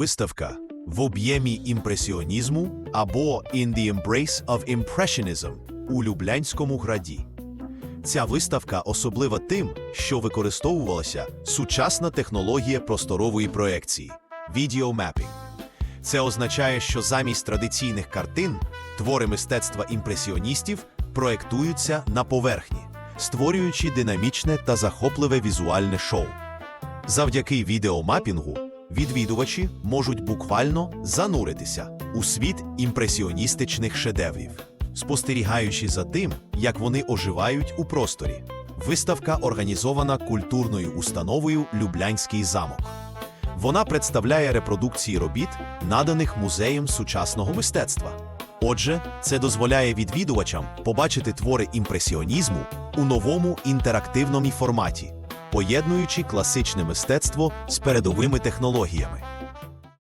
Виставка в об'ємі імпресіонізму або In the Embrace of Impressionism у Люблянському граді. Ця виставка особлива тим, що використовувалася сучасна технологія просторової проекції відеомепінг. Це означає, що замість традиційних картин твори мистецтва імпресіоністів проектуються на поверхні, створюючи динамічне та захопливе візуальне шоу. Завдяки відеомапінгу відвідувачі можуть буквально зануритися у світ імпресіоністичних шедеврів, спостерігаючи за тим, як вони оживають у просторі. Виставка організована культурною установою Люблянський замок. Вона представляє репродукції робіт, наданих музеєм сучасного мистецтва. Отже, це дозволяє відвідувачам побачити твори імпресіонізму у новому інтерактивному форматі, поєднуючи класичне мистецтво з передовими технологіями.